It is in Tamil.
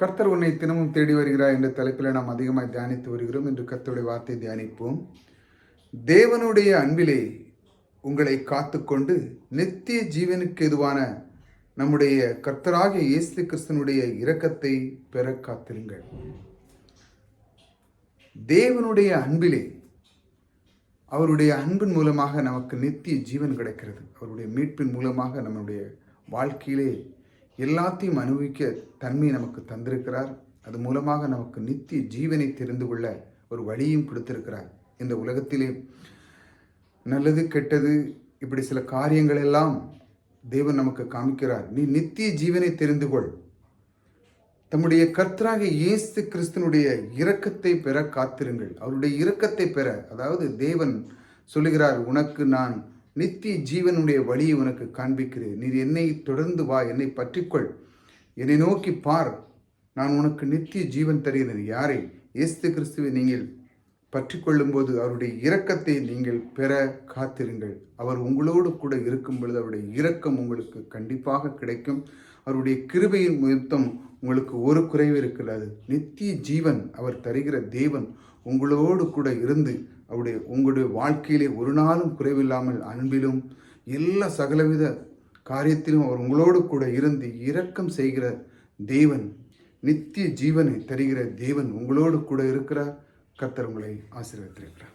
கர்த்தர் உன்னை தினமும் தேடி வருகிறார் என்ற தலைப்பில் நாம் அதிகமாக தியானித்து வருகிறோம். என்று கர்த்தருடைய வார்த்தை தியானிப்போம். தேவனுடைய அன்பிலே உங்களை காத்துக்கொண்டு நித்திய ஜீவனுக்கு எதுவான நம்முடைய கர்த்தராகிய இயேசு கிறிஸ்தனுடைய இரக்கத்தை பெற காத்திருங்கள். தேவனுடைய அன்பிலே அவருடைய அன்பின் மூலமாக நமக்கு நித்திய ஜீவன் கிடைக்கிறது. அவருடைய மீட்பின் மூலமாக நம்முடைய வாழ்க்கையிலே எல்லாத்தையும் அனுபவிக்க தன்மை நமக்கு தந்திருக்கிறார். அது மூலமாக நமக்கு நித்திய ஜீவனை தெரிந்து கொள்ள ஒரு வழியும் கொடுத்திருக்கிறார். இந்த உலகத்திலே நல்லது கெட்டது இப்படி சில காரியங்கள் எல்லாம் தேவன் நமக்கு காமிக்கிறார். நீ நித்திய ஜீவனை தெரிந்து கொள். தம்முடைய கர்த்தராக இயேசு கிறிஸ்தனுடைய இரக்கத்தை பெற காத்திருங்கள். அவருடைய இரக்கத்தை பெற அதாவது தேவன் சொல்லுகிறார் உனக்கு நான் நித்திய ஜீவனுடைய வழியை உனக்கு காண்பிக்கிறேன். நீர் என்னை தொடர்ந்து வா என்னை பற்றிக்கொள். என்னை நோக்கி பார். நான் உனக்கு நித்திய ஜீவன் தருகிறேன். யாரை? இயேசு கிறிஸ்துவை நீங்கள் பற்றி கொள்ளும்போது அவருடைய இரக்கத்தை நீங்கள் பெற காத்திருங்கள். அவர் உங்களோடு கூட இருக்கும் பொழுது அவருடைய இரக்கம் உங்களுக்கு கண்டிப்பாக கிடைக்கும். அவருடைய கிருபையின் நிமித்தம் உங்களுக்கு ஒரு குறைவு இருக்கிறது நித்திய ஜீவன் அவர் தருகிற தேவன் உங்களோடு கூட இருந்து அவருடைய உங்களுடைய வாழ்க்கையிலே ஒரு நாளும் குறைவில்லாமல் அன்பிலும் எல்லா சகலவித காரியத்திலும் அவர் உங்களோடு கூட இருந்து இரக்கம் செய்கிற தேவன் நித்திய ஜீவனை தருகிற தேவன் உங்களோடு கூட இருக்கிறார். கத்தர் உங்களை ஆசீர்வதித்திருக்கிறார்.